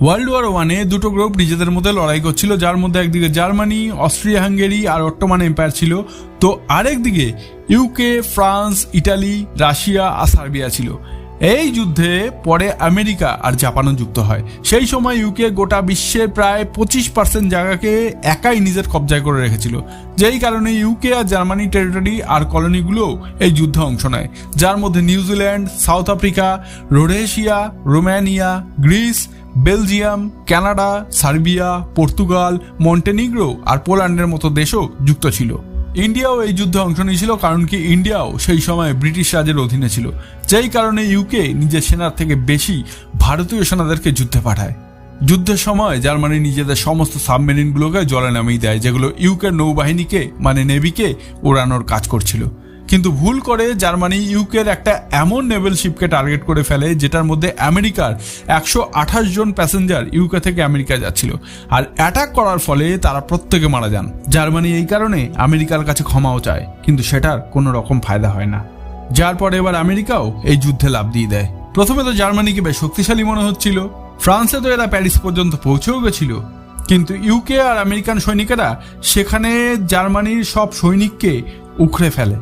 World war ওয়ানে দুটো group নিজেদের মধ্যে লড়াই করছিল, যার মধ্যে একদিকে জার্মানি, অস্ট্রিয়া, হাঙ্গেরি আর অট্টোমান এম্পায়ার ছিল। তো আরেকদিকে ইউকে ফ্রান্স, ইটালি, রাশিয়া আর সার্বিয়া ছিল। এই যুদ্ধে পরে আমেরিকা আর জাপানও যুক্ত হয়। সেই সময় ইউকে গোটা বিশ্বের প্রায় পঁচিশ পার্সেন্ট জায়গাকে একাই নিজের কবজায় করে রেখেছিল। যেই কারণে ইউকে আর জার্মানি টেরিটরি আর কলোনিগুলো এই যুদ্ধে অংশ নেয়। যার মধ্যে New Zealand South Africa, Rhodesia Romania Greece Belgium, Canada, Serbia, Portugal, Montenegro আর পোল্যান্ডের মতো দেশও যুক্ত ছিল। ইন্ডিয়াও এই যুদ্ধে অংশ নিয়েছিল কারণ কি ইন্ডিয়াও সেই সময় ব্রিটিশ রাজের অধীনে ছিল, যেই কারণে ইউকে নিজের সেনার থেকে বেশি ভারতীয় সেনাদেরকে যুদ্ধে পাঠায়। যুদ্ধের সময় জার্মানি নিজেদের সমস্ত সাবমেরিনগুলোকে জলে নামিয়ে দেয়, যেগুলো ইউকের নৌবাহিনীকে মানে নেভিকে ওড়ানোর কাজ করছিল। কিন্তু ভুল করে জার্মানি ইউকের একটা এমন নেভেল শিপকে টার্গেট করে ফেলে, যেটার মধ্যে আমেরিকার একশো আঠাশ জন প্যাসেঞ্জার ইউকে থেকে আমেরিকা যাচ্ছিল। আর অ্যাটাক করার ফলে তারা প্রত্যেকে মারা যান। জার্মানি এই কারণে আমেরিকার কাছে ক্ষমাও চায়, কিন্তু সেটার কোনো রকম ফায়দা হয় না। যার পরে এবার আমেরিকাও এই যুদ্ধে লাভ দিয়ে দেয়। প্রথমে তো জার্মানিকে বেশ শক্তিশালী মনে হচ্ছিল। ফ্রান্সে তো এরা প্যারিস পর্যন্ত পৌঁছেও গেছিল। কিন্তু ইউকে আর আমেরিকান সৈনিকেরা সেখানে জার্মানির সব সৈনিককে উখড়ে ফেলে।